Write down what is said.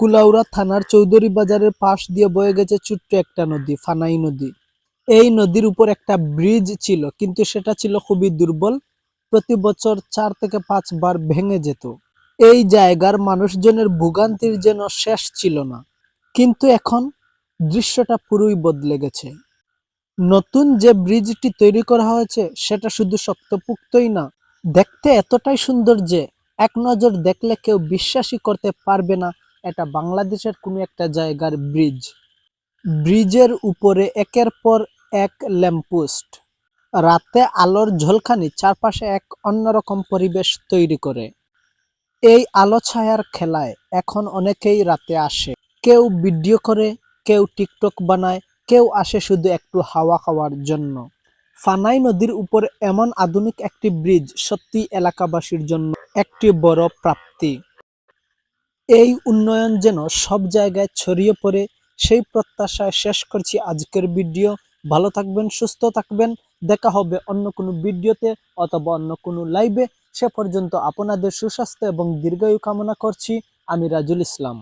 কুলাউড়া থানার চৌধুরী বাজারের পাশ দিয়ে বয়ে গেছে ছোট্ট একটা নদী, ফানাই নদী। এই নদীর উপর একটা ব্রিজ ছিল, কিন্তু সেটা ছিল খুবই দুর্বল। প্রতি বছর চার থেকে পাঁচবার ভেঙে যেত। এই জায়গার মানুষজনের ভোগান্তির যেন শেষ ছিল না। কিন্তু এখন দৃশ্যটা পুরোই বদলে গেছে। নতুন যে ব্রিজটি তৈরি করা হয়েছে, সেটা শুধু শক্তপুক্তই না, দেখতে এতটাই সুন্দর যে এক নজর দেখলে কেউ বিশ্বাসই করতে পারবে না এটা বাংলাদেশের কোনো একটা জায়গার ব্রিজ। ব্রিজের উপরে একের পর এক ল্যাম্পপোস্ট। রাতে আলোর ঝলকানি চারপাশে এক অন্যরকম পরিবেশ তৈরি করে। এই আলো ছায়ার খেলায় এখন অনেকেই রাতে আসে। কেউ ভিডিও করে, কেউ টিকটক বানায়, কেউ আসে শুধু একটু হাওয়া খাওয়ার জন্য। ফানাই নদীর উপর এমন আধুনিক একটি ব্রিজ সত্যি এলাকাবাসীর জন্য একটি বড় প্রাপ্তি। এই উন্নয়ন যেন সব জায়গায় ছড়িয়ে পড়ে, সেই প্রত্যাশায় শেষ করছি আজকের ভিডিও। ভালো থাকবেন, সুস্থ থাকবেন। দেখা হবে অন্য কোনো ভিডিওতে অথবা অন্য কোনো লাইভে। সে পর্যন্ত আপনাদের সুস্বাস্থ্য এবং দীর্ঘায়ু কামনা করছি। আমি রাজুল ইসলাম।